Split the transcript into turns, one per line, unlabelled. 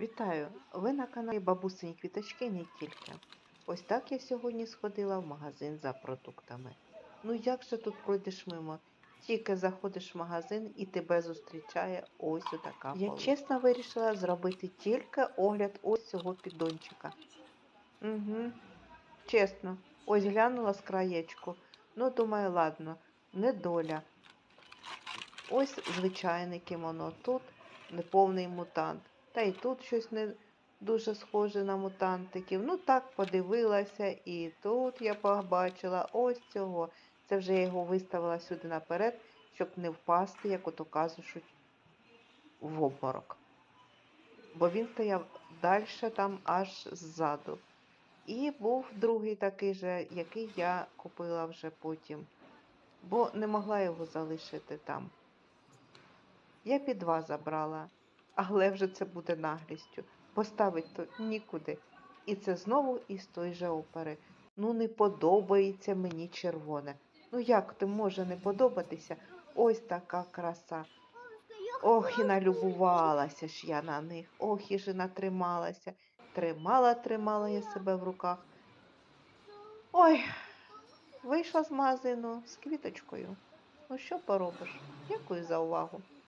Вітаю! Ви на каналі Бабусині Квіточки не тільки. Ось так я сьогодні сходила в магазин за продуктами. Ну як же тут пройдеш мимо? Тільки заходиш в магазин і тебе зустрічає ось отака. Я чесно вирішила зробити тільки огляд ось цього піддончика. Угу. Чесно, ось глянула з краєчку. Ну, думаю, ладно, не доля. Ось звичайне кімоно, тут неповний мутант. Та й тут щось не дуже схоже на мутантиків. Ну так подивилася, і тут я побачила ось цього. Це вже я його виставила сюди наперед, щоб не впасти, як ото кажуть, в обморок. Бо він стояв далі там аж ззаду. І був другий такий же, який я купила вже потім, бо не могла його залишити там. Я під два забрала, але вже це буде наглістю. Поставить то нікуди. І це знову із той же опери. Ну, не подобається мені червоне. Ну як ти може не подобатися? Ось така краса. Ох, і налюбувалася ж я на них. Ох, і ж натрималася. Тримала, тримала я себе в руках. Ой, вийшла з магазину з квіточкою. Ну що поробиш? Дякую за увагу.